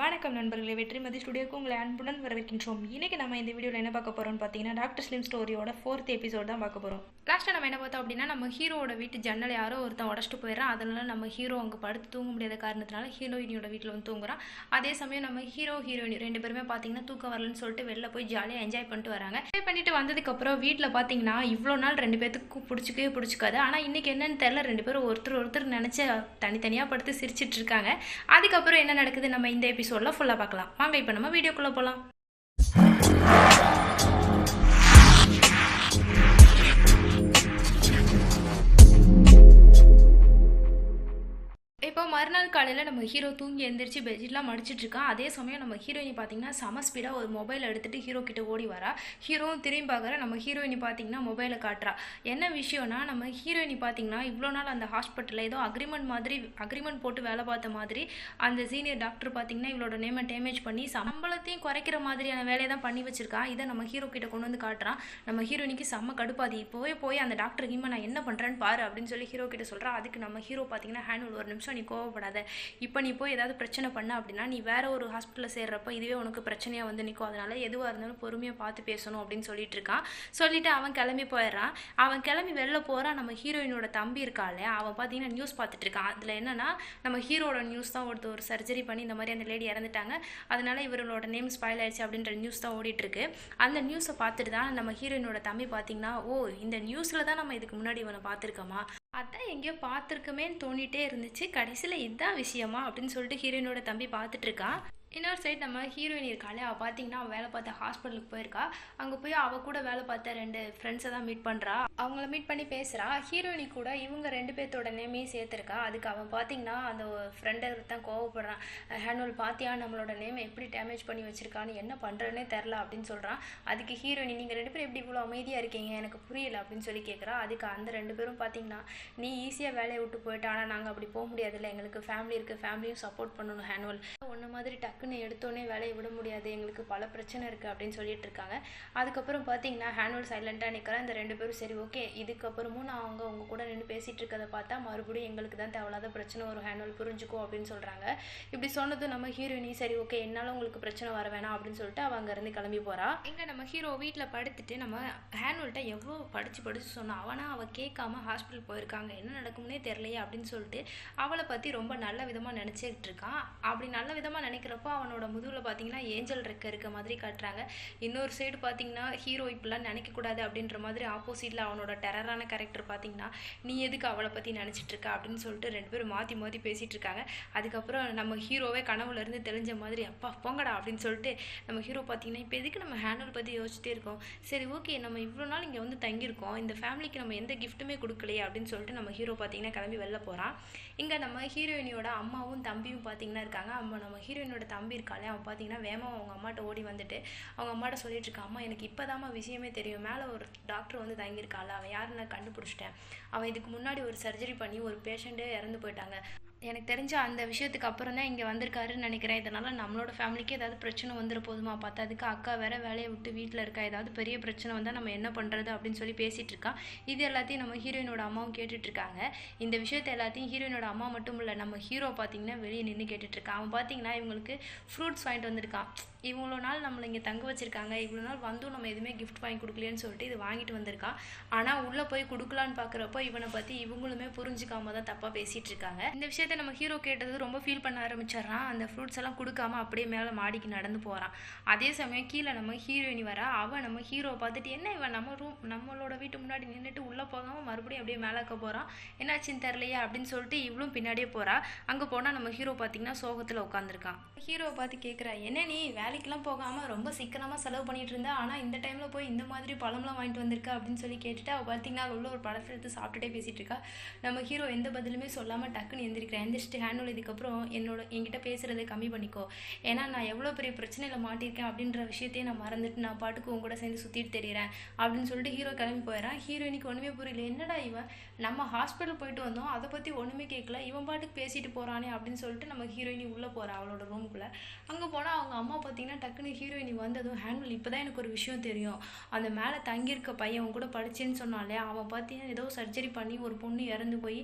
வணக்கம் நண்பர்களே வெற்றிமதி ஸ்டுடியோக்கு உங்களை அன்புடன் வரவேற்கின்றோம். இன்னைக்கு நம்ம இந்த வீடியோவில் என்ன பார்க்க போறோம்னு பார்த்தீங்கன்னா டாக்டர் ஸ்லிம் ஸ்டோரியோட ஃபோர்த் எபிசோட் தான் பார்க்க போகிறோம் லாஸ்ட்டாக நம்ம என்ன பார்த்தோம் அப்படின்னா நம்ம ஹீரோவோட வீட்டு ஜன்னல் யாரோ ஒருத்தன் உடச்சிட்டு போயிடறான். அதனால நம்ம ஹீரோ அங்கே படுத்து தூங்க முடியாத காரணத்தினால ஹீரோயினியோட வீட்டில் வந்து தூங்குறான். அதே சமயம் நம்ம ஹீரோ ஹீரோயின் ரெண்டு பேருமே பார்த்தீங்கன்னா தூக்கம் வரலன்னு சொல்லிட்டு வெளில போய் ஜாலியாக என்ஜாய் பண்ணிட்டு வராங்க. என்ஜாய் பண்ணிட்டு வந்ததுக்கப்புறம் வீட்டில் பார்த்தீங்கன்னா இவ்வளோ நாள் ரெண்டு பேத்துக்கு பிடிச்சிக்கவே பிடிச்சிக்காது. ஆனால் இன்னைக்கு என்னன்னு தெரியல. ரெண்டு பேரும் ஒருத்தர் ஒருத்தர் நினச்சி தனித்தனியாக படுத்து சிரிச்சிட்டு இருக்காங்க. அதுக்கப்புறம் என்ன நடக்குது? நம்ம இந்த எபிசோடில் ஃபுல்லாக பார்க்கலாம். வாங்க இப்போ நம்ம வீடியோக்குள்ளே போகலாம் இப்போ மறுநாள் காலையில் நம்ம ஹீரோ தூங்கி எழுந்திரிச்சு பெட்ஷீட்லாம் மடிச்சிட்ருக்கான் அதே சமயம் நம்ம ஹீரோயினி பார்த்தீங்கன்னா செம ஸ்பீடாக ஒரு மொபைல் எடுத்துகிட்டு ஹீரோ கிட்ட ஓடி வரா. ஹீரோவும் திரும்பி பார்க்குற நம்ம ஹீரோயினி பார்த்தீங்கன்னா மொபைலை காட்டுறா. என்ன விஷயம்னா நம்ம ஹீரோயினி பார்த்தீங்கன்னா இவ்வளோ நாள் அந்த ஹாஸ்பிட்டலில் ஏதோ அக்ரிமெண்ட் மாதிரி அக்ரிமெண்ட் போட்டு வேலை பார்த்த மாதிரி அந்த சீனியர் டாக்டர் பார்த்தீங்கன்னா இவளோட நேமை டேமேஜ் பண்ணி சம்பளத்தையும் குறைக்கிற மாதிரியான வேலையை தான் பண்ணி வச்சுருக்கான் இதை நம்ம ஹீரோ கிட்ட கொண்டு வந்து காட்டுறான் நம்ம ஹீரோயினிக்கு செம்ம கடுப்பாதி. இப்போவே போய் அந்த டாக்டர் இம்மா நான் என்ன பண்ணுறேன்னு பாரு அப்படின்னு சொல்லி ஹீரோ கிட்ட சொல்கிறான் அதுக்கு நம்ம ஹீரோ பார்த்தீங்கன்னா ஹேண்ட் ஒரு நிமிஷம் நீ கோவப்படாத. இப்போ நீ போய் ஏதாவது பிரச்சனை பண்ண அப்படின்னா நீ வேற ஒரு ஹாஸ்பிட்டலில் சேர்றப்ப இதுவே உனக்கு பிரச்சனையாக வந்து நிற்கும் அதனால எதுவாக இருந்தாலும் பொறுமையாக பார்த்து பேசணும் அப்படின்னு சொல்லிட்டு இருக்கான். சொல்லிட்டு அவன் கிளம்பி போயிடுறான். அவன் கிளம்பி வெளில போகிறான் நம்ம ஹீரோயினோட தம்பி இருக்காள் அவன் பார்த்தீங்கன்னா நியூஸ் பார்த்துட்டு இருக்கான். அதில் என்னன்னா நம்ம ஹீரோட நியூஸ் தான் ஒருத்தர் ஒரு சர்ஜரி பண்ணி இந்த மாதிரி அந்த லேடி இறந்துட்டாங்க. அதனால இவர்களோட நேம் ஸ்பாயில் ஆயிடுச்சு அப்படின்ற நியூஸ் தான் ஓடிட்டுருக்கு அந்த நியூஸை பார்த்துட்டு தான் நம்ம ஹீரோயினோட தம்பி பார்த்தீங்கன்னா ஓ இந்த நியூஸில் தான் நம்ம இதுக்கு முன்னாடி இவனை பார்த்துருக்கோமா? அதான் எங்கேயோ பார்த்துருக்கமேன்னு தோணிட்டே இருந்துச்சு. கடைசியில் இதுதான் விஷயமா அப்படின்னு சொல்லிட்டு ஹீரோயினோட தம்பி பார்த்துட்டு இருக்கான் இன்னொரு சைடு நம்ம ஹீரோயின் இருக்காளே அவள் பார்த்தீங்கன்னா அவள் வேலை பார்த்த ஹாஸ்பிட்டலுக்கு போயிருக்கா. அங்கே போய் அவள் கூட வேலை பார்த்த ரெண்டு ஃப்ரெண்ட்ஸை தான் மீட் பண்ணுறா அவங்கள மீட் பண்ணி பேசுகிறா ஹீரோயினி கூட இவங்க ரெண்டு பேர்த்தோட நேமையும் சேர்த்துருக்கா. அதுக்கு அவன் பார்த்தீங்கன்னா அந்த ஃப்ரெண்டை தான் கோவப்படுறான். ஹேனுவல் பார்த்தியா நம்மளோட நேம் எப்படி டேமேஜ் பண்ணி வச்சிருக்கான்னு என்ன பண்ணுறேன்னே தெரில அப்படின்னு சொல்கிறான் அதுக்கு ஹீரோயினி நீங்கள் ரெண்டு பேரும் எப்படி இவ்வளோ அமைதியாக இருக்கீங்க? எனக்கு புரியல அப்படின்னு சொல்லி கேட்குறா அதுக்கு அந்த ரெண்டு பேரும் பார்த்தீங்கன்னா நீ ஈஸியாக வேலையை விட்டு போயிட்டு ஆனால் நாங்கள் அப்படி போக முடியாதுல்ல எங்களுக்கு ஃபேமிலி இருக்குது ஃபேமிலியும் சப்போர்ட் பண்ணணும் ஹேனுவல் ஒன்று மாதிரி டக்குன்னு எடுத்தோடனே வேலையை விட முடியாது. எங்களுக்கு பல பிரச்சனை இருக்குது அப்படின்னு சொல்லிட்டு இருக்காங்க. அதுக்கப்புறம் பார்த்தீங்கன்னா ஹேனுவல் சைலண்ட்டாக நிற்கிறேன் இந்த ரெண்டு பேரும் சரி ஓகே. இதுக்கப்புறமும் நான் அவங்க அவங்க கூட நின்று பேசிகிட்டு இருக்கதை பார்த்தா மறுபடியும் எங்களுக்கு தான் தேவையில்லாத பிரச்சனை ஒரு ஹேனுவல் புரிஞ்சுக்கோ அப்படின்னு சொல்கிறாங்க இப்படி சொன்னதும் நம்ம ஹீரோயினி சரி ஓகே. என்னால் உங்களுக்கு பிரச்சனை வர வேணாம் அப்படின்னு சொல்லிட்டு அவள் அங்கேருந்து கிளம்பி போகிறா இங்கே நம்ம ஹீரோ வீட்டில் படுத்துட்டு நம்ம ஹேனுவல்கிட்ட எவ்வளோ படித்து படித்து சொன்னால் அவனா அவள் கேட்காம ஹாஸ்பிட்டல் போயிருக்காங்க. என்ன நடக்கும்னே தெரியலையே அப்படின்னு சொல்லிட்டு அவளை பற்றி ரொம்ப நல்ல விதமாக நினச்சிக்கிட்டு இருக்கான். அப்படி நல்ல விதமாக நினைக்கிறப்போ அவனோட முதுகில் பார்த்தீங்கன்னா ஏஞ்சல் ரெக்க இருக்க மாதிரி காட்டுறாங்க. இன்னொரு சைடு பார்த்தீங்கன்னா ஹீரோ இப்படிலாம் நினைக்கக்கூடாது அப்படின்ற மாதிரி ஆப்போசிட்டில் அவனோட டெரரான கேரக்டர் பார்த்தீங்கன்னா நீ எதுக்கு அவளை பற்றி நினச்சிட்டு இருக்க? அப்படின்னு சொல்லிட்டு ரெண்டு பேரும் மாற்றி மாற்றி பேசிகிட்டு இருக்காங்க. அதுக்கப்புறம் நம்ம ஹீரோவே கனவுலேருந்து தெரிஞ்ச தெளிஞ்ச மாதிரி அப்பா போங்கடா அப்படின்னு சொல்லிட்டு நம்ம ஹீரோ பார்த்தீங்கன்னா இப்போ எதுக்கு நம்ம ஹேண்டல் பற்றி யோசிச்சுட்டே இருக்கோம்? சரி ஓகே நம்ம இவ்வளோ நாள் இங்கே வந்து தங்கியிருக்கோம். இந்த ஃபேமிலிக்கு நம்ம எந்த கிஃப்ட்டுமே கொடுக்கலையே அப்படின்னு சொல்லிட்டு நம்ம ஹீரோ பார்த்தீங்கன்னா கிளம்பி வெளில போகிறான் இங்கே நம்ம ஹீரோயினியோட அம்மாவும் தம்பியும் பார்த்தீங்கன்னா இருக்காங்க. அம்மா நம்ம ஹீரோயினோட தம்பி இருக்காளே அவன் பார்த்தீங்கன்னா வேகமாக அவங்க அம்மாட்ட ஓடி வந்துட்டு அவங்க அம்மாட்ட சொல்லிட்டு இருக்கா அம்மா எனக்கு இப்போதாம்மா விஷயமே தெரியும். மேலே ஒரு டாக்டர் வந்து தங்கியிருக்காள்? அவன் யாருன்னு நான் கண்டுபிடிச்சிட்டேன். அவன் இதுக்கு முன்னாடி ஒரு சர்ஜரி பண்ணி ஒரு பேஷண்ட்டே இறந்து போயிட்டாங்க. எனக்கு தெரிஞ்ச அந்த விஷயத்துக்கு அப்புறம் தான் இங்கே வந்திருக்காருன்னு நினைக்கிறேன். இதனால் நம்மளோட ஃபேமிலிக்கு ஏதாவது பிரச்சனை வந்துட போதுமா? பார்த்தா அதுக்கு அக்கா வேற வேலையை விட்டு வீட்டில் இருக்கா? ஏதாவது பெரிய பிரச்சனை வந்தால் நம்ம என்ன பண்ணுறது அப்படின்னு சொல்லி பேசிகிட்டு இருக்கா. இது எல்லாத்தையும் நம்ம ஹீரோயினோட அம்மாவும் கேட்டுட்ருக்காங்க இந்த விஷயத்தை எல்லாத்தையும் ஹீரோயினோட அம்மா மட்டும் இல்லை நம்ம ஹீரோ பார்த்தீங்கன்னா வெளியே நின்று கேட்டுட்ருக்கான் அவன் பார்த்தீங்கன்னா இவங்களுக்கு ஃப்ரூட்ஸ் வாங்கிட்டு வந்திருக்கான். இவ்வளோ நாள் நம்மளை இங்கே தங்க வச்சுருக்காங்க இவ்வளோ நாள் வந்தும் நம்ம எதுவுமே கிஃப்ட் வாங்கி கொடுக்கலன்னு சொல்லிட்டு இது வாங்கிட்டு வந்திருக்கா. ஆனால் உள்ளே போய் கொடுக்கலான்னு பார்க்குறப்போ இவனை பற்றி இவங்களுமே புரிஞ்சுக்காம தான் தப்பாக பேசிகிட்டு இருக்காங்க. இந்த விஷயத்த நம்ம ஹீரோ கேட்டது ரொம்ப ஃபீல் பண்ண ஆரம்பிச்சிடுறான். அந்த ஃப்ரூட்ஸ் எல்லாம் கொடுக்காம அப்படியே மேலே மாடிக்கு நடந்து போகிறான் அதே சமயம் கீழே நம்ம ஹீரோயினி வர அவன் நம்ம ஹீரோவை பார்த்துட்டு என்ன இவன்? நம்ம ரூம் நம்மளோட வீட்டு முன்னாடி நின்றுட்டு உள்ளே போகாமல் மறுபடியும் அப்படியே மேலே போகிறான் என்னாச்சுன்னு தெரிலையா அப்படின்னு சொல்லிட்டு இவளும் பின்னாடியே போகிறா அங்கே போனால் நம்ம ஹீரோ பார்த்தீங்கன்னா சோகத்தில் உட்காந்துருக்கான் ஹீரோவை பார்த்து கேட்குறா என்ன நீ? வேலை வேலைக்கெல்லாம் போகாமல் ரொம்ப சிக்கனமாக செலவு பண்ணிட்டு இருந்தா ஆனால் இந்த டைமில் போய் இந்த மாதிரி பழம்லாம் வாங்கிட்டு வந்திருக்கா அப்படின்னு சொல்லி கேட்டுட்டு அவள் பார்த்தீங்கன்னா உள்ள ஒரு படத்தை எடுத்து சாப்பிட்டுட்டே பேசிகிட்டு இருக்கா. நம்ம ஹீரோ எந்த பதிலுமே சொல்லாமல் டக்குன்னு எந்திரிக்கிறேன் எந்திரிச்சிட்டு ஹேண்டில் இதுக்கப்புறம் என்னோட என்கிட்ட பேசுகிறத கம்மி பண்ணிக்கோ. ஏன்னா நான் எவ்வளோ பெரிய பிரச்சனையில் மாட்டியிருக்கேன் அப்படின்ற விஷயத்தையே நான் மறந்துட்டு நான் பாட்டுக்கு உங்க கூட சேர்ந்து சுற்றிட்டு தெரியிறேன் அப்படின்னு சொல்லிட்டு ஹீரோ கிளம்பி போயிடறான் ஹீரோயினுக்கு ஒன்றுமே புரியல. என்னடா இவன் நம்ம ஹாஸ்பிட்டல் போயிட்டு வந்தோம். அதை பற்றி ஒன்றுமே கேட்கல இவன் பாட்டுக்கு பேசிட்டு போகிறானே அப்படின்னு சொல்லிட்டு நம்ம ஹீரோயினி உள்ளே போகிறான் அவளோட ரூமுக்குள்ளே அங்கே போனால் அவங்க அம்மா பார்த்தீங்கன்னா டக்குன்னு ஹீரோயினி வந்ததும் ஹேண்டில் இப்போ தான் எனக்கு ஒரு விஷயம் தெரியும். அந்த மேலே தங்கியிருக்க பையன் அவன் கூட படிச்சேன்னு சொன்னாலே அவன் பார்த்தீங்கன்னா ஏதோ சர்ஜரி பண்ணி ஒரு பொண்ணு இறந்து போய்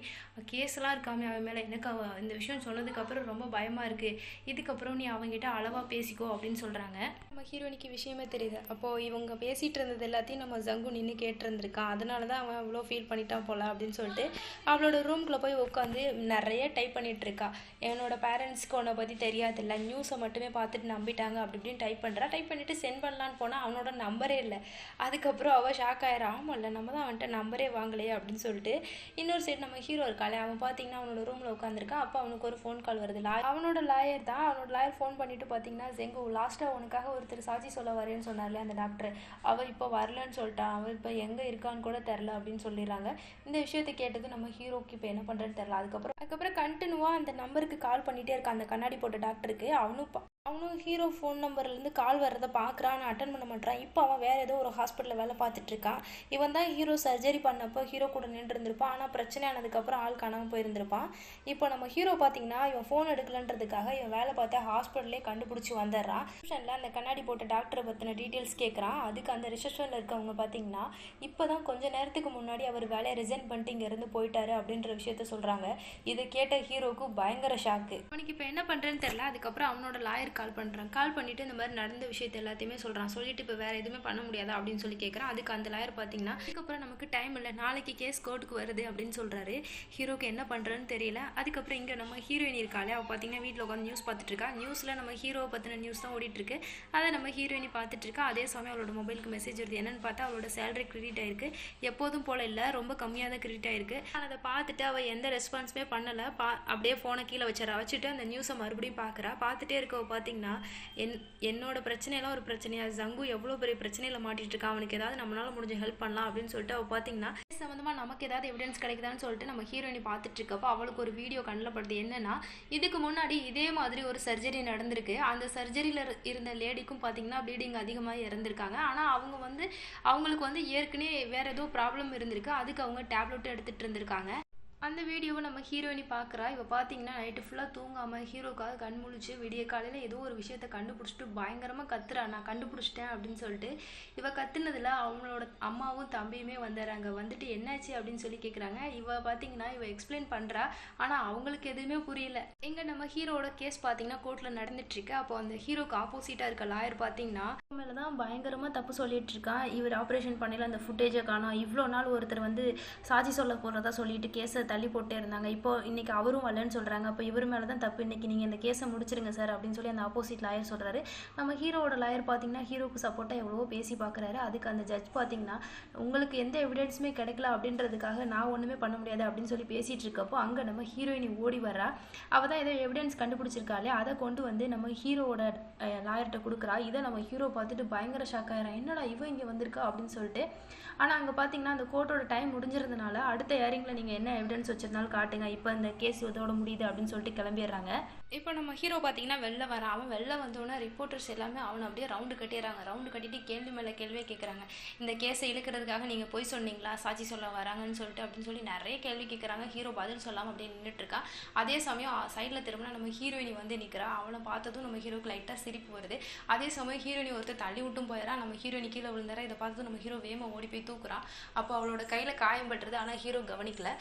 கேஸ்லாம் இருக்காமே அவன் மேலே. எனக்கு அவன் இந்த விஷயம் சொன்னதுக்கப்புறம் ரொம்ப பயமாக இருக்குது இதுக்கப்புறம் நீ அவங்ககிட்ட அளவாக பேசிக்கோ அப்படின்னு சொல்கிறாங்க நம்ம ஹீரோயினிக்கு விஷயமே தெரியுது. அப்போது இவங்க பேசிகிட்டு இருந்தது எல்லாத்தையும் நம்ம ஜங்கு நின்று கேட்டிருந்துருக்கான் அதனால தான் அவன் அவ்வளோ ஃபீல் பண்ணிட்டான் போல அப்படின்னு சொல்லிட்டு அவளோட ரூம்குள்ளே போய் உட்காந்து நிறைய டைப் பண்ணிகிட்ருக்கா என்னோட பேரண்ட்ஸ்க்கு உன்னை பற்றி தெரியாதில்ல. நியூஸை மட்டுமே பார்த்துட்டு நம்பிட்டாங்க அப்படி இப்படின்னு டைப் பண்ணுறா டைப் பண்ணிவிட்டு சென்ட் பண்ணலான்னு போனால் அவனோட நம்பரே இல்லை. அதுக்கப்புறம் அவள் ஷாக் ஆயிரா இல்லை நம்ம தான் அவன்கிட்ட நம்பரே வாங்கலையே அப்படின்னு சொல்லிட்டு இன்னொரு சைடு நம்ம ஹீரோ இருக்காளே அவன் பார்த்தீங்கன்னா அவனோட ரூமில் உட்காந்துருக்கான் அப்போ அவனுக்கு ஒரு ஃபோன் கால் வருது. லா அவனோட லாயர் தான் அவனோட லாயர் ஃபோன் பண்ணிட்டு பார்த்தீங்கன்னா ஜெங்கு லாஸ்ட்டாக உனக்காக ஒருத்தர் சாட்சி சொல்ல வரேன்னு சொன்னார்ல அந்த டாக்டர் அவள் இப்போ வரலன்னு சொல்லிட்டான் அவள் இப்போ எங்கே இருக்கான்னு கூட தெரில அப்படின்னு சொல்லிடுறாங்க. இந்த விஷயத்தை கேட்டது நம்ம ஹீரோக்கு இப்போ என்ன பண்ணுறேன்னு தெரில அதுக்கப்புறம் அதுக்கப்புறம் கண்டினியூவாக அந்த நம்பருக்கு கால் பண்ணிகிட்டே இருக்கான் அந்த கண்ணாடி போட்ட டாக்டருக்கு அவனும் அவனும் ஹீரோ ஃபோன் நம்பர்லேருந்து கால் வர்றதை பார்க்குறான் அட்டன் பண்ண மாட்டான் இப்போ அவன் வேறு ஏதோ ஒரு ஹாஸ்பிட்டலில் வேலை பார்த்துட்டு இருக்கான். இவன் தான் ஹீரோ சர்ஜரி பண்ணப்போ ஹீரோ கூட நின்று இருந்திருப்பான் ஆனால் பிரச்சனை ஆனதுக்கப்புறம் ஆள் காணாமல் போயிருந்திருப்பான். இப்போ நம்ம ஹீரோ பார்த்தீங்கன்னா இவன் ஃபோன் எடுக்கலன்றதுக்காக இவன் வேலை பார்த்த ஹாஸ்பிட்டலே கண்டுபிடிச்சி வந்துடுறான். ரிசப்ஷனில் அந்த கண்ணாடி போட்ட டாக்டரை பற்றின டீட்டெயில்ஸ் கேட்குறான் அதுக்கு அந்த ரிசப்ஷனில் இருக்கவங்க பார்த்தீங்கன்னா இப்போ தான் கொஞ்சம் நேரத்துக்கு முன்னாடி அவர் வேலையை ரிசைன் பண்ணிட்டு இங்கேருந்து போயிட்டாரு அப்படின்ற விஷயத்த சொல்கிறாங்க இதை கேட்ட ஹீரோக்கு பயங்கர ஷாக்கு அவனுக்கு இப்போ என்ன பண்ணுறேன்னு தெரில அதுக்கப்புறம் அவனோட லாயர் கால் பண்ணுறான் கால் பண்ணிவிட்டு இந்த மாதிரி நடந்த விஷயத்த எல்லாத்தையுமே சொல்கிறான் சொல்லிட்டு இப்போ வேறு எதுவுமே பண்ண முடியாதா அப்படின்னு சொல்லி கேட்குறான் அதுக்கு அந்த லாயர் பார்த்தீங்கன்னா அதுக்கப்புறம் நமக்கு டைம் இல்லை. நாளைக்கு கேஸ் கோர்ட்டுக்கு வருது அப்படின்னு சொல்கிறாரு ஹீரோக்கு என்ன பண்ணுறன்னு தெரியல. அதுக்கப்புறம் இங்கே நம்ம ஹீரோயின் இருக்காளே. அவள் பார்த்தீங்கன்னா வீட்டில் உட்காந்து நியூஸ் பார்த்துட்டு இருக்கா. நியூஸில் நம்ம ஹீரோவை பற்றின நியூஸ் தான் ஓடிட்டுருக்கு அதை நம்ம ஹீரோயினி பார்த்துட்டு இருக்கா. அதே சமயம் அவளோட மொபைலுக்கு மெசேஜ் வருது. என்னென்னு பார்த்தா அவளோட சேலரி கிரெடிட் ஆயிருக்கு. எப்போதும் போல இல்லை. ரொம்ப கம்மியாக தான் கிரெடிட் ஆயிருக்கு. ஆனால் அதை பார்த்துட்டு அவள் எந்த ரெஸ்பான்ஸுமே பண்ணலை. பா அப்படியே ஃபோனை கீழே வச்சிடறா வச்சுட்டு அந்த நியூஸை மறுபடியும் பார்க்குறா பார்த்துட்டே இருக்கவ பார்த்தீங்கன்னா என் என்னோட பிரச்சனையெல்லாம் ஒரு பிரச்சனையா? ஜங்கு எவ்வளோ பெரிய பிரச்சனையில் மாட்டிட்டு இருக்கான் அவனுக்கு ஏதாவது நம்மளால முடிஞ்ச ஹெல்ப் பண்ணலாம் அப்படின்னு சொல்லிட்டு அவள் பார்த்தீங்கன்னா இது சம்மந்தமாக நமக்கு ஏதாவது எவிடன்ஸ் கிடைக்குதான்னு சொல்லிட்டு நம்ம ஹீரோயினி பார்த்துட்டு இருக்கப்போ அவளுக்கு ஒரு வீடியோ கண்ணில் படுது. என்னன்னா இதுக்கு முன்னாடி இதே மாதிரி ஒரு சர்ஜரி நடந்திருக்கு. அந்த சர்ஜரியில் இருந்த லேடிக்கும் பார்த்தீங்கன்னா ப்ளீடிங் அதிகமாக இறந்துருக்காங்க. ஆனால் அவங்க வந்து அவங்களுக்கு வந்து ஏற்கனவே வேற ஏதோ ப்ராப்ளம் இருந்திருக்கு. அதுக்கு அவங்க டேப்லெட் எடுத்துகிட்டு இருந்திருக்காங்க. அந்த வீடியோவை நம்ம ஹீரோயினி பார்க்குறா இவள் பார்த்தீங்கன்னா நைட்டு ஃபுல்லாக தூங்காமல் ஹீரோக்காக கண் முழிச்சு விடிய காலையில் ஏதோ ஒரு விஷயத்த கண்டுபிடிச்சிட்டு பயங்கரமாக கத்துறா. நான் கண்டுபிடிச்சிட்டேன் அப்படின்னு சொல்லிட்டு இவள் கத்துனதுல அவங்களோட அம்மாவும் தம்பியுமே வந்துடுறாங்க வந்துட்டு என்னாச்சு அப்படின்னு சொல்லி கேட்குறாங்க இவள் பார்த்தீங்கன்னா இவள் எக்ஸ்பிளைன் பண்ணுறா ஆனால் அவங்களுக்கு எதுவுமே புரியல. இங்கே நம்ம ஹீரோவோட கேஸ் பார்த்தீங்கன்னா கோர்ட்டில் நடந்துட்டுருக்கு அப்போ அந்த ஹீரோக்கு ஆப்போசிட்டாக இருக்க லாயர் பார்த்தீங்கன்னா மேலே தான் பயங்கரமாக தப்பு சொல்லிட்டு இருக்கான் இவர் ஆப்ரேஷன் பண்ணல அந்த ஃபுட்டேஜை காணும். இவ்வளோ நாள் ஒருத்தர் வந்து சாட்சி சொல்ல போகிறதா சொல்லிட்டு கேஸை தள்ளி போட்டே இருந்தாங்க. இப்போ இன்னைக்கு அவரும் வரலன்னு சொல்கிறாங்க அப்போ இவர் மேலே தான் தப்பு. இன்னைக்கு நீங்கள் இந்த கேஸை முடிச்சிருங்க சார் அப்படின்னு சொல்லி அந்த ஆப்போசிட் லாயர் சொல்கிறாரு நம்ம ஹீரோவோட லாயர் பார்த்தீங்கன்னா ஹீரோக்கு சப்போர்ட்டாக எவ்வளவோ பேசி பார்க்குறாரு அதுக்கு அந்த ஜட்ஜ் பார்த்தீங்கன்னா உங்களுக்கு எந்த எவிடன்ஸுமே கிடைக்கல அப்படின்றதுக்காக நான் ஒன்றுமே பண்ண முடியாது அப்படின்னு சொல்லி பேசிகிட்டு இருக்கப்போ அங்கே நம்ம ஹீரோயினி ஓடி வர்றா. அவள் தான் ஏதோ எவிடன்ஸ் கண்டுபிடிச்சிருக்காளே அதை கொண்டு வந்து நம்ம ஹீரோவோட லாயர்கிட்ட கொடுக்குறா. இதை நம்ம ஹீரோ பார்த்துட்டு பயங்கர ஷாக் ஆகிறான் என்னடா இவன் இங்கே வந்திருக்கா? அப்படின்னு சொல்லிட்டு. ஆனால் அங்கே பார்த்தீங்கன்னா அந்த கோர்ட்டோட டைம் முடிஞ்சிருந்தனால அடுத்த ஏரிங்கில் நீங்கள் என்ன எவிடன்ஸ் எவிடன்ஸ் வச்சிருந்தாலும் காட்டுங்க. இப்போ இந்த கேஸ் இதோட முடியுது அப்படின்னு சொல்லிட்டு கிளம்பிடுறாங்க. இப்போ நம்ம ஹீரோ பார்த்தீங்கன்னா வெளில வரான். அவன் வெளில வந்தோடனே ரிப்போர்ட்டர்ஸ் எல்லாமே அவனை அப்படியே ரவுண்டு கட்டிடுறாங்க. ரவுண்டு கட்டிட்டு கேள்வி மேலே கேள்வியே கேட்குறாங்க இந்த கேஸை இழுக்கிறதுக்காக நீங்கள் போய் சொன்னீங்களா? சாட்சி சொல்ல வராங்கன்னு சொல்லிட்டு அப்படின்னு சொல்லி நிறைய கேள்வி கேட்குறாங்க ஹீரோ பதில் சொல்லாமல் அப்படியே நின்றுட்டுருக்கா அதே சமயம் சைடில் திரும்பினா நம்ம ஹீரோயினி வந்து நிற்கிறா அவனை பார்த்ததும் நம்ம ஹீரோக்கு லைட்டாக சிரிப்பு வருது. அதே சமயம் ஹீரோயினி ஒருத்தர் தள்ளி விட்டும் போயிடறா. நம்ம ஹீரோயினி கீழே விழுந்தாரா இதை பார்த்து நம்ம ஹீரோ வேகமாக ஓடி போய் தூக்குறான். அப்போ அவளோட கையில் காயம் பட்டுறது ஆனால் ஹீரோ கவனிக்கல.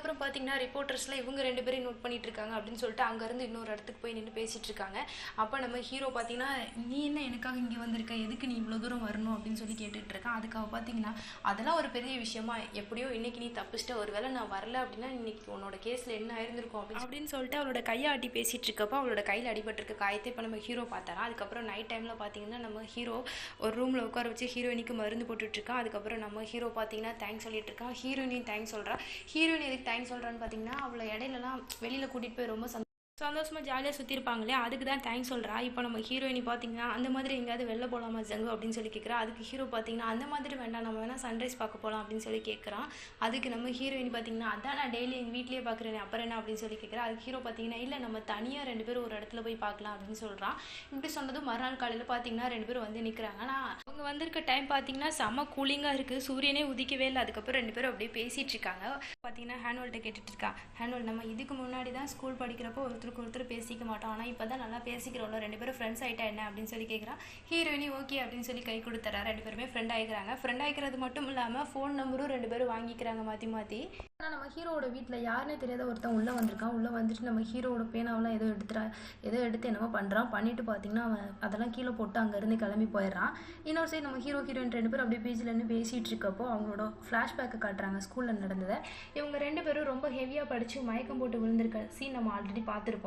அதுக்கப்புறம் பார்த்தீங்கன்னா ரிப்போர்ட்டர்ஸில் இவங்க ரெண்டு பேரும் நோட் பண்ணிட்டு இருக்காங்க அப்படின்னு சொல்லிட்டு அங்கேருந்து இன்னொரு இடத்துக்கு போய் நின்று பேசிட்டு இருக்காங்க அப்போ நம்ம ஹீரோ பார்த்தீங்கன்னா நீ என்ன எனக்காக இங்கே வந்திருக்க? எதுக்கு நீ இவ்வளோ தூரம் வரணும்? அப்படின்னு சொல்லி கேட்டுட்டு இருக்கான் அதுக்காக பார்த்தீங்கன்னா அதெல்லாம் ஒரு பெரிய விஷயமா? எப்படியோ இன்னைக்கு நீ தப்பிச்சிட்ட. ஒருவேளை நான் வரல அப்படின்னா இன்னைக்கு உன்னோட கேஸில் என்ன ஆயிருந்திருக்கும்? அப்படின்னு அப்படின்னு சொல்லிட்டு அவளோட கையை ஆட்டி பேசிட்டு இருக்கப்போ அவளோட கையில் அடிபட்டிருக்க காயத்தை இப்போ நம்ம ஹீரோ பார்த்தாரா அதுக்கப்புறம் நைட் டைமில் பார்த்தீங்கன்னா நம்ம ஹீரோ ஒரு ரூமில் உட்கார வச்சு ஹீரோயினிக்கு மருந்து போட்டுட்ருக்கான் அதுக்கப்புறம் நம்ம ஹீரோ பார்த்தீங்கன்னா தேங்க்ஸ் சொல்லிட்டு இருக்கான் ஹீரோயினையும் தேங்க்ஸ் சொல்கிறான் ஹீரோயின் எதுக்கு தேங்க்ஸ் சொல்கிறேன்னு பார்த்தீங்கன்னா அவளை இடையிலலாம் வெளியில் கூட்டிகிட்டு போய் ரொம்ப சந்தோஷம் சந்தோஷமாக ஜாலியாக சுற்றிருப்பாங்க இல்லையா அதுக்கு தான் தேங்க்ஸ் சொல்கிறா இப்போ நம்ம ஹீரோயினி பார்த்தீங்கன்னா அந்த மாதிரி எங்கேயாவது வெளில போகலாமா ஜங்கு அப்படின்னு சொல்லி கேட்குறா அதுக்கு ஹீரோ பார்த்தீங்கன்னா அந்த மாதிரி வேண்டாம் நம்ம வேணால் சன்ரைஸ் பார்க்க போகலாம் அப்படின்னு சொல்லி கேட்குறான் அதுக்கு நம்ம ஹீரோயினி பார்த்தீங்கன்னா அதான் நான் டெய்லி எங்கள் வீட்லேயே பார்க்குறேன் அப்புறம் என்ன அப்படின்னு சொல்லி கேட்குறா அதுக்கு ஹீரோ பார்த்தீங்கன்னா இல்லை நம்ம தனியாக ரெண்டு பேரும் ஒரு இடத்துல போய் பார்க்கலாம் அப்படின்னு சொல்கிறான் இப்படி சொன்னதும் மறுநாள் காலையில் பார்த்தீங்கன்னா ரெண்டு பேரும் வந்து நிற்கிறாங்க ஆனால் அவங்க வந்திருக்க டைம் பார்த்தீங்கன்னா செம்ம கூலிங்காக இருக்குது சூரியனே உதிக்கவே இல்லை. அதுக்கப்புறம் ரெண்டு பேரும் அப்படியே பேசிகிட்டு இருக்காங்க. பார்த்தீங்கன்னா ஹேனுவல்கிட்ட கேட்டுட்டு இருக்கா. ஹேண்ட்வோல் நம்ம இதுக்கு முன்னாடி தான் ஸ்கூல் படிக்கிறப்போ ஒருத்தர் ஒருத்தருக்கு ஒருத்தர் பேசிக்க மாட்டோம். ஆனால் இப்போ தான் நல்லா பேசிக்கிறோம்ல. ரெண்டு பேரும் ஃப்ரெண்ட்ஸ் ஆகிட்டா என்ன அப்படின்னு சொல்லி கேட்குறான் ஹீரோயினி ஓகே அப்படின்னு சொல்லி கை கொடுத்துறா ரெண்டு பேருமே ஃப்ரெண்ட் ஆகிக்கிறாங்க ஃப்ரெண்ட் ஆகிக்கிறது மட்டும் இல்லாமல் ஃபோன் நம்பரும் ரெண்டு பேரும் வாங்கிக்கிறாங்க மாற்றி மாற்றி ஆனால் நம்ம ஹீரோவோட வீட்டில் யாருனே தெரியாத ஒருத்தன் உள்ளே வந்திருக்கான். உள்ளே வந்துட்டு நம்ம ஹீரோவோட பேனாவெல்லாம் ஏதோ எடுத்துறா ஏதோ எடுத்து என்னமோ பண்ணுறான் பண்ணிட்டு பார்த்தீங்கன்னா அவன் அதெல்லாம் கீழே போட்டு அங்கேருந்து கிளம்பி போயிடுறான். இன்னொரு சைடு நம்ம ஹீரோ ஹீரோயின் ரெண்டு பேரும் அப்படியே பேஜில் நின்று பேசிகிட்டு இருக்கப்போ அவங்களோட ஃப்ளாஷ்பேக்கை காட்டுறாங்க ஸ்கூலில் நடந்ததை. இவங்க ரெண்டு பேரும் ரொம்ப ஹெவியாக படித்து மயக்கம் போட்டு விழுந்திருக்க சீன் நம்ம ஆல்ரெடி பார்த்துருப்போம்.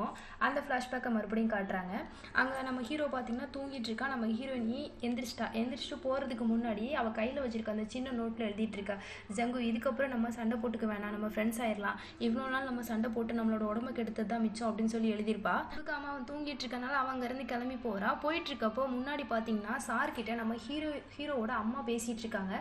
அந்த ஃப்ளாஷ்பேக்கை மறுபடியும் காட்டுறாங்க. அங்கே நம்ம ஹீரோ பார்த்தீங்கன்னா தூங்கிட்டு இருக்கா. நம்ம ஹீரோயினி எந்திரிச்சிட்டா. எந்திரிச்சிட்டு போகிறதுக்கு முன்னாடி அவள் கையில் வச்சிருக்க அந்த சின்ன நோட்டில் எழுதிட்டு இருக்கா. ஜங்கு இதுக்கப்புறம் நம்ம சண்டை போட்டுக்க வேணாம். நம்ம ஃப்ரெண்ட்ஸ் ஆயிடலாம் இவ்வளோ நாள் நம்ம சண்டை போட்டு நம்மளோட உடம்புக்கு எடுத்தது தான் மிச்சம் அப்படின்னு சொல்லி எழுதியிருப்பா. கொடுக்காம அவன் தூங்கிட்டு இருக்கனால அவன் அங்கேருந்து கிளம்பி போகிறா போயிட்டு இருக்கப்போ முன்னாடி பார்த்தீங்கன்னா சார் கிட்ட நம்ம ஹீரோ ஹீரோவோட அம்மா பேசிகிட்டு இருக்காங்க.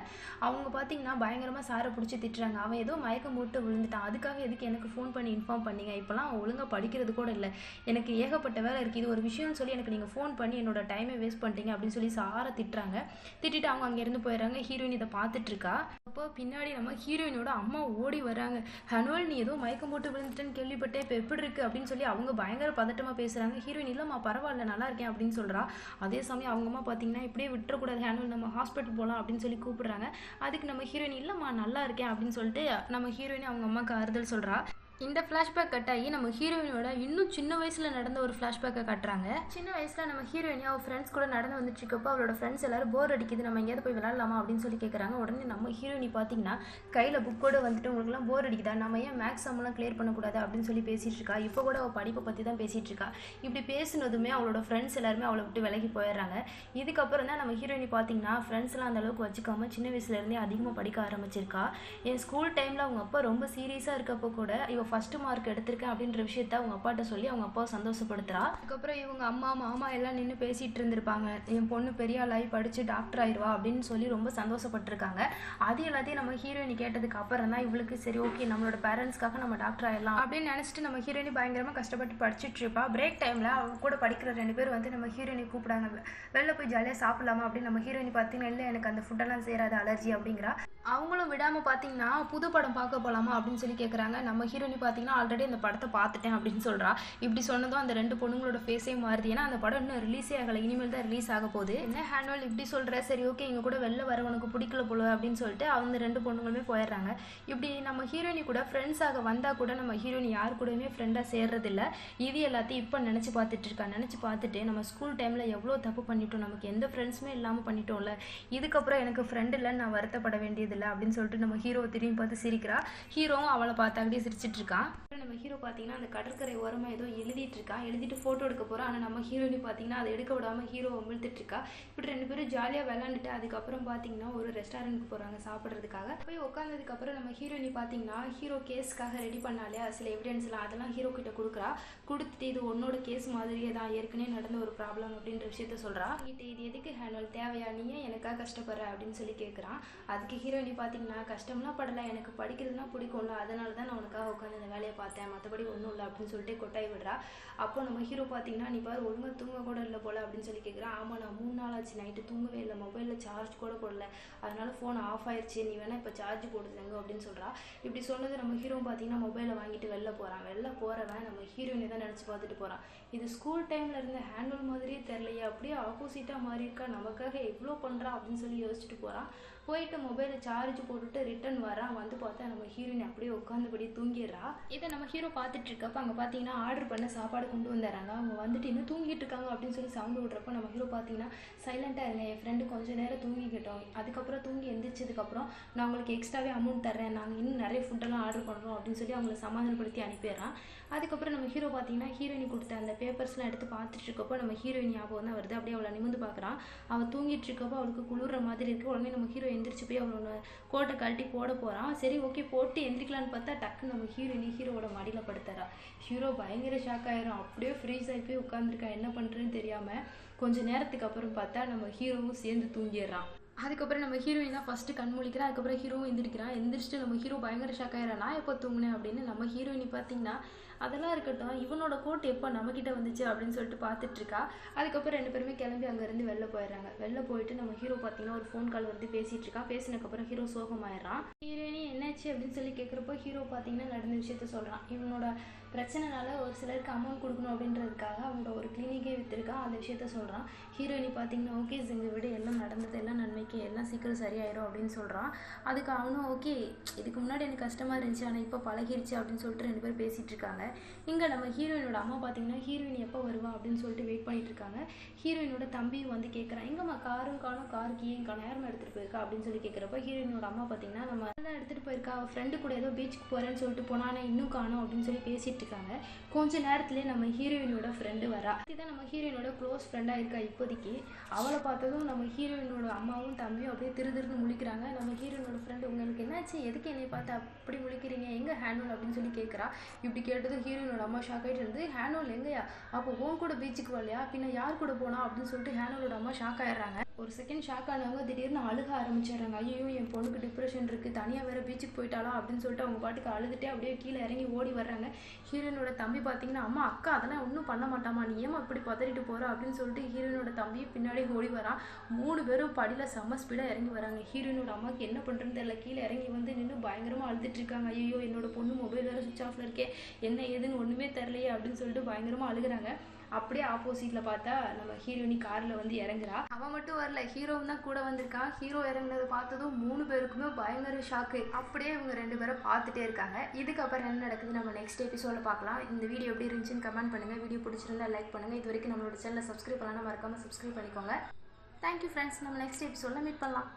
அவங்க பார்த்தீங்கன்னா பயங்கரமாக சாரை பிடிச்சி திட்டுறாங்க. அவன் ஏதோ மயக்கம் போட்டு விழுந்துட்டான். அதுக்காக எதுக்கு எனக்கு ஃபோன் பண்ணி இன்ஃபார்ம் பண்ணீங்க? இப்போலாம் ஒழுங்காக படிக்கிறது கூட இல்லை. எனக்கு ஏகப்பட்ட வேலை இருக்குது இது ஒரு விஷயம்னு சொல்லி எனக்கு நீங்கள் ஃபோன் பண்ணி என்னோட டைமை வேஸ்ட் பண்ணிட்டீங்க அப்படின்னு சொல்லி சாரை திட்டுறாங்க. திட்டிட்டு அவங்க அங்கேருந்து போயிடுறாங்க. ஹீரோயின் இதை பார்த்துட்டு இருக்கா. அப்போ பின்னாடி நம்ம ஹீரோயினோட அம்மா ஓடி வராங்க. ஹனுவல் நீ ஏதோ மயக்கம் போட்டு விழுந்துட்டேன்னு கேள்விப்பட்டேன் இப்போ எப்படி இருக்கு? அப்படின்னு சொல்லி அவங்க பயங்கர பதட்டமாக பேசுகிறாங்க ஹீரோயின் இல்லைம்மா பரவாயில்ல நல்லா இருக்கேன் அப்படின்னு சொல்கிறா அதே சமயம் அவங்க அம்மா பார்த்தீங்கன்னா இப்படியே விட்டுறக்கூடாது ஹேனுவல். நம்ம ஹாஸ்பிட்டல் போகலாம் அப்படின்னு சொல்லி கூப்பிடுறாங்க. அதுக்கு நம்ம ஹீரோயின் இல்லைம்மா நல்லா இருக்கேன் அப்படின்னு சொல்லிட்டு நம்ம ஹீரோயின் அவங்க அம்மாவுக்கு ஆறுதல் சொல்கிறா இந்த ஃப்ளாஷ்பேக் கட் ஆகி நம்ம ஹீரோயினோட இன்னும் சின்ன வயசில் நடந்த ஒரு ஃப்ளாஷ்பேக்கை காட்டுறாங்க. சின்ன வயசில் நம்ம ஹீரோயினி அவள் ஃப்ரெண்ட்ஸ் கூட நடந்து வந்துட்டு இருக்கப்போ அவளோட ஃப்ரெண்ட்ஸ் எல்லாரும் போர் அடிக்குது நம்ம எங்கேயாவது போய் விளாட்லாமா அப்படின்னு சொல்லி கேட்குறாங்க உடனே நம்ம ஹீரோயினி பார்த்தீங்கன்னா கையில் புக்கோட வந்துட்டு உங்களுக்குலாம் போர் அடிக்குதா? நம்ம ஏன் மேக்ஸ் சம்மெல்லாம் கிளியர் பண்ணக்கூடாது அப்படின்னு சொல்லி பேசிகிட்டு இருக்கா? இப்போ கூட அவள் படிப்பை பற்றி தான் பேசிகிட்டு இருக்கா? இப்படி பேசுனதுமே அவளோட ஃப்ரெண்ட்ஸ் எல்லாருமே அவளை விட்டு விலகி போயிடுறாங்க. இதுக்கப்புறம் தான் நம்ம ஹீரோயினி பார்த்தீங்கன்னா ஃப்ரெண்ட்ஸ்லாம் அந்த அளவுக்கு வச்சுக்காம சின்ன வயசுலேருந்தே அதிகமாக படிக்க ஆரம்பிச்சிருக்கா. என் ஸ்கூல் டைமில் அவங்க அப்பா ரொம்ப சீரியஸாக இருக்கப்போ கூட இவ ஃபஸ்ட்டு மார்க் எடுத்திருக்கேன் அப்படின்ற விஷயத்த அவங்க அப்பாட்ட சொல்லி அவங்க அப்பாவை சந்தோஷப்படுத்துறா. அதுக்கப்புறம் இவங்க அம்மா மாமா எல்லாம் நின்று பேசிகிட்டு இருந்திருப்பாங்க. என் பொண்ணு பெரிய ஆளாகி படித்து டாக்டர் ஆயிடுவா அப்படின்னு சொல்லி ரொம்ப சந்தோஷப்பட்டிருக்காங்க. அது எல்லாத்தையும் நம்ம ஹீரோயினி கேட்டதுக்கு அப்புறம் தான் இவளுக்கு சரி ஓகே நம்மளோட பேரண்ட்ஸ்க்காக நம்ம டாக்டர் ஆயிடலாம் அப்படின்னு நினச்சிட்டு நம்ம ஹீரோயினி பயங்கரமாக கஷ்டப்பட்டு படிச்சுட்டு இருப்பா. பிரேக் டைமில் அவங்க கூட படிக்கிற ரெண்டு பேர் வந்து நம்ம ஹீரோயினி கூப்பிடாங்க. வெளில போய் ஜாலியாக சாப்பிடலாமா அப்படின்னு நம்ம ஹீரோயினி பார்த்தீங்கன்னா இல்லை எனக்கு அந்த ஃபுட்டெல்லாம் சேராது அலர்ஜி அப்படிங்கிறா. அவங்களும் விடாமல் பார்த்தீங்கன்னா புது படம் பார்க்க போகலாமா அப்படின்னு சொல்லி கேட்குறாங்க நம்ம ஹீரோயினி பார்த்தீங்கன்னா ஆல்ரெடி அந்த படத்தை பார்த்துட்டேன் அப்படின்னு சொல்கிறா இப்படி சொன்னதும் அந்த ரெண்டு பொண்ணுங்களோட ஃபேஸே மாறுது. ஏன்னா அந்த படம் இன்னும் ரிலீஸே ஆகலை. இனிமேல் தான் ரிலீஸ் ஆக போகுது. என்ன ஹேண்ட்வெல் இப்படி சொல்கிற சரி ஓகே இங்கே கூட வெளில வர உனக்கு பிடிக்கல போல அப்படின்னு சொல்லிட்டு அவங்க ரெண்டு பொண்ணுங்களுமே போயிடுறாங்க. இப்படி நம்ம ஹீரோயினி கூட ஃப்ரெண்ட்ஸாக வந்தால் கூட நம்ம ஹீரோயினி யார் கூடயுமே ஃப்ரெண்டாக சேர்றதில்ல. இது எல்லாத்தையும் இப்போ நினச்சி பார்த்துட்டு இருக்கா. நினச்சி பார்த்துட்டு நம்ம ஸ்கூல் டைமில் எவ்வளோ தப்பு பண்ணிட்டோம்? நமக்கு எந்த ஃப்ரெண்ட்ஸுமே இல்லாமல் பண்ணிட்டோம்ல. இதுக்கப்புறம் எனக்கு ஃப்ரெண்ட் இல்லைன்னு நான் வருத்தப்பட வேண்டியதில்லை அப்படின்னு சொல்லிட்டு நம்ம ஹீரோ திரும்பி பார்த்து சிரிக்கிறா. ஹீரோவும் அவளை பார்த்தா அப்படியே சிரிச்சிட்டு இருக்கான் நம்ம ஹீரோ பார்த்தீங்கன்னா அந்த கடற்கரை ஓரமாக ஏதோ எழுதிட்டு இருக்கான் எழுதிட்டு ஃபோட்டோ எடுக்க போகிறான் ஆனால் நம்ம ஹீரோயினி பார்த்தீங்கன்னா அதை எடுக்க விடாமல் ஹீரோவை உமிழ்த்துட்டு இருக்கா இப்படி ரெண்டு பேரும் ஜாலியாக விளாண்டுட்டு அதுக்கப்புறம் பார்த்தீங்கன்னா ஒரு ரெஸ்டாரண்ட்டுக்கு போகிறாங்க சாப்பிட்றதுக்காக. போய் உட்காந்ததுக்கப்புறம் நம்ம ஹீரோயினி பார்த்தீங்கன்னா ஹீரோ கேஸ்க்காக ரெடி பண்ணாலே சில எவிடன்ஸ்லாம் அதெல்லாம் ஹீரோ கிட்ட கொடுக்குறா. கொடுத்துட்டு இது உன்னோட கேஸ் மாதிரியே தான் ஏற்கனவே நடந்த ஒரு ப்ராப்ளம் அப்படின்ற விஷயத்த சொல்கிறா கிட்ட இது எதுக்கு ஹேண்டல் தேவையா? நீ ஏன் எனக்காக கஷ்டப்படுற? அப்படின்னு சொல்லி கேட்குறான் அதுக்கு ஹீரோயினி பார்த்தீங்கன்னா கஷ்டம்லாம் படலை. எனக்கு படிக்கிறதுனா பிடிக்கும்ல. அதனால தான் நான் உனக்காக உட்காந்து இந்த வேலையை பார்த்தேன். மற்றபடி ஒன்றும் இல்லை அப்படின்னு சொல்லிட்டு கொட்டாய் விடுறா. அப்போ நம்ம ஹீரோ பார்த்தீங்கன்னா நீ பாரு ஒழுங்காக தூங்க கூட இல்லை போல அப்படின்னு சொல்லி கேட்குறான் ஆமாம் நான் மூணு நாள் ஆச்சு நைட்டு தூங்கவே இல்லை. மொபைலில் சார்ஜ் கூட போடல. அதனால ஃபோன் ஆஃப் ஆயிடுச்சு நீ வேணால் இப்போ சார்ஜ் போடுதாங்க அப்படின்னு சொல்கிறா இப்படி சொன்னது நம்ம ஹீரோ பார்த்தீங்கன்னா மொபைலை வாங்கிட்டு வெளில போகிறான் வெளில போகிறவன் நம்ம ஹீரோயினை தான் நினச்சி பார்த்துட்டு போகிறான் இது ஸ்கூல் டைமில் இருந்த ஹேண்டில் மாதிரியே தெரிலையே அப்படியே ஆப்போசிட்டாக மாறி இருக்கா நமக்காக எவ்வளோ பண்ணுறா அப்படின்னு சொல்லி யோசிச்சுட்டு போகிறான் போயிட்டு மொபைலை சார்ஜ் போட்டுட்டு ரிட்டன் வரான் வந்து பார்த்தா நம்ம ஹீரோயின் அப்படியே உட்காந்துபடி தூங்கிடுறா. இதை நம்ம ஹீரோ பார்த்துட்டு இருக்கப்ப அங்கே பார்த்தீங்கன்னா ஆர்டர் பண்ண சாப்பாடு கொண்டு வந்துடுறாங்க. அவங்க வந்துட்டு இன்னும் தூங்கிட்டு இருக்காங்க அப்படின்னு சொல்லி சவுண்டு விட்றப்போ நம்ம ஹீரோ பார்த்தீங்கன்னா சைலண்ட்டாக இருங்க என் ஃப்ரெண்டு கொஞ்சம் நேரம் தூங்கிக்கிட்டோம். அதுக்கப்புறம் தூங்கி எந்திரிச்சதுக்கப்புறம் நான் உங்களுக்கு எக்ஸ்ட்ராவே அமௌண்ட் தரேன் நாங்கள் இன்னும் நிறைய ஃபுட்டெல்லாம் ஆர்டர் பண்ணுறோம் அப்படின்னு சொல்லி அவங்கள சமாதானப்படுத்தி அனுப்பிடுறான். அதுக்கப்புறம் நம்ம ஹீரோ பார்த்தீங்கன்னா ஹீரோயினி கொடுத்த அந்த பேப்பர்ஸ்லாம் எடுத்து பார்த்துட்டு இருக்கப்போ நம்ம ஹீரோயின் ஞாபகம் தான் வருது. அப்படியே அவளை நிமிந்து பார்க்குறான். அவள் தூங்கிட்டு இருக்கப்போ அவளுக்கு குளிர்ற மாதிரி இருக்குது உடனே நம்ம ஹீரோ எந்திரிச்சு போய் அவளோட கோட்டை கழட்டி போட போகிறான் சரி ஓகே போட்டு எந்திரிக்கலான்னு பார்த்தா டக்குன்னு நம்ம ஹீரோயினி ஹீரோவோட மடியில் படுத்துறா ஹீரோ பயங்கர ஷாக் ஆயிரும். அப்படியே ஃப்ரீஸ் ஆகி போய் உட்காந்துருக்கா என்ன பண்ணுறேன்னு தெரியாமல் கொஞ்ச நேரத்துக்கு அப்புறம் பார்த்தா நம்ம ஹீரோவும் சேர்ந்து தூங்கிடுறான். அதுக்கப்புறம் நம்ம ஹீரோயின் தான் ஃபஸ்ட்டு கண் முழிக்கிறான் அதுக்கப்புறம் ஹீரோவும் எந்திரிக்கிறான். எந்திரிச்சிட்டு நம்ம ஹீரோ பயங்கர ஷாக் ஆயிரம் நான் எப்போ தூங்கினேன் அப்படின்னு நம்ம ஹீரோயினி பார்த்தீங்கன்னா அதெல்லாம் இருக்கட்டும் இவனோட கோட் எப்போ நம்மக்கிட்ட வந்துச்சு அப்படின்னு சொல்லிட்டு பார்த்துட்டு இருக்கா. அதுக்கப்புறம் ரெண்டு பேருமே கிளம்பி அங்கேருந்து வெளில போயிடுறாங்க. வெளில போயிட்டு நம்ம ஹீரோ பார்த்தீங்கன்னா ஒரு ஃபோன் கால் வந்து பேசிட்டு இருக்கா பேசினதுக்கப்புறம் ஹீரோ சோகமாயிடுறான். ஹீரோயினி என்னாச்சு? அப்படின்னு சொல்லி கேட்குறப்போ ஹீரோ பார்த்தீங்கன்னா நடந்த விஷயத்த சொல்கிறான் இவனோட பிரச்சனைனால ஒரு சிலருக்கு அமௌண்ட் கொடுக்கணும் அப்படின்றதுக்காக அவங்களோட ஒரு கிளினிக்கே விற்றுருக்கான் அந்த விஷயத்த சொல்கிறான் ஹீரோயினி பார்த்தீங்கன்னா ஓகே இங்கே விட எல்லாம் நடந்தது எல்லாம் சீக்கிரம் சரியாயிரும் அப்படின்னு சொல்கிறான் அதுக்கு அவனும் ஓகே இதுக்கு முன்னாடி எனக்கு கஷ்டமாக இருந்துச்சு ஆனால் இப்போ பழகிருச்சு அப்படின்னு சொல்லிட்டு ரெண்டு பேரும் பேசிகிட்டு இருக்காங்க. இங்கே நம்ம ஹீரோயினோட அம்மா பார்த்தீங்கன்னா ஹீரோயின் எப்போ வருவா? அப்படின்னு சொல்லிட்டு வெயிட் பண்ணிட்டு இருக்காங்க. ஹீரோயினோட தம்பியும் வந்து கேட்குறான் எங்கம்மா காரும் காணும் கார் கீயும் காணும் யாரும்மா எடுத்துகிட்டு போயிருக்கா? அப்படின்னு சொல்லி கேட்குறப்ப ஹீரோயினோட அம்மா பார்த்தீங்கன்னா நம்ம தான் எடுத்துகிட்டு போயிருக்கா அவள் ஃப்ரெண்டு கூட ஏதோ பீச்சுக்கு போகிறேன்னு சொல்லிட்டு போனானே இன்னும் காணும் அப்படின்னு சொல்லி பேசிகிட்டு இருக்காங்க. கொஞ்ச நேரத்துலேயே நம்ம ஹீரோயினோட ஃப்ரெண்டு வரா. இதுதான் நம்ம ஹீரோயினோட க்ளோஸ் ஃப்ரெண்டாக இருக்கா இப்போதைக்கு. அவளை பார்த்ததும் நம்ம ஹீரோயினோட அம்மாவும் தம்பியும் அப்படியே திரு திருன்னு முழிக்கிறாங்க. நம்ம ஹீரோனோட ஃப்ரெண்டு உங்களுக்கு என்னாச்சு? எதுக்கு என்னை பார்த்து அப்படி முழிக்கிறீங்க? எங்கே ஹேண்ட்ல் அப்படின்னு சொல்லி கேட்குறா இப்படி கேட்டதும் ஹீரோனோட அம்மா ஷாக் ஆகிட்டு இருந்து ஹேண்ட்ல் எங்கேயா அப்போ உன் கூட பீச்சுக்கு வரலையா? பின்ன யார் கூட போனா? அப்படின்னு சொல்லிட்டு ஹேனோட அம்மா ஷாக் ஆயிடுறாங்க. ஒரு செகண்ட் ஷாக் ஆனவங்க திடீர்னு அழுக ஆரம்பிச்சிடுறாங்க. ஐயோ என் பொண்ணுக்கு டிப்ரெஷன் இருக்குது தனியாக வேற பீச்சுக்கு போயிட்டாளா? அப்படின்னு சொல்லிட்டு அவங்க பாட்டுக்கு அழுதுட்டே அப்படியே கீழே இறங்கி ஓடி வர்றாங்க. ஹீரோனோட தம்பி பார்த்தீங்கன்னா அம்மா அக்கா அதெல்லாம் ஒன்றும் பண்ண மாட்டாமா நீ ஏமா இப்படி பதறிட்டு போற? அப்படின்னு சொல்லிட்டு ஹீரோயினோட தம்பி பின்னாடி ஓடி வரான். மூணு பேரும் படியில் செம்ம ஸ்பீடாக இறங்கி வராங்க. ஹீரோயினோட அம்மாவுக்கு என்ன பண்ணுறதுன்னு தெரியல. கீழே இறங்கி வந்து நின்று பயங்கரமாக அழுதுட்டு இருக்காங்க. ஐயோ என்னோட பொண்ணு மொபைல் வேறு சுவிச் ஆஃப்ல இருக்கே. என்ன ஏதுன்னு ஒன்றுமே தெரிலையே அப்படின்னு சொல்லிட்டு பயங்கரமாக அழுகுறாங்க. அப்படியே ஆப்போசிட்டில் பார்த்தா நம்ம ஹீரோயினி காரில் வந்து இறங்குறா. அவன் மட்டும் வரல. ஹீரோவும் தான் கூட வந்திருக்கான் ஹீரோ இறங்குனதை பார்த்ததும் மூணு பேருக்குமே பயங்கர ஷாக்கு அப்படியே இவங்க ரெண்டு பேரும் பார்த்துட்டே இருக்காங்க. இதுக்கப்புறம் என்ன நடக்குது நம்ம நெக்ஸ்ட் எபிசோட பார்க்கலாம். இந்த வீடியோ எப்படி இருந்துச்சுன்னு கமெண்ட் பண்ணுங்கள் வீடியோ பிடிச்சிருந்தா லைக் பண்ணுங்கள் இது வரைக்கும் நம்மளோட சேனலை சப்ஸ்கிரைப் பண்ணலாம் மறக்காமல் சப்ஸ்கிரைப் பண்ணிக்கோங்க. தேங்க்யூ ஃப்ரெண்ட்ஸ் நம்ம நெக்ஸ்ட் எபிசோடில் மீட் பண்ணலாம்.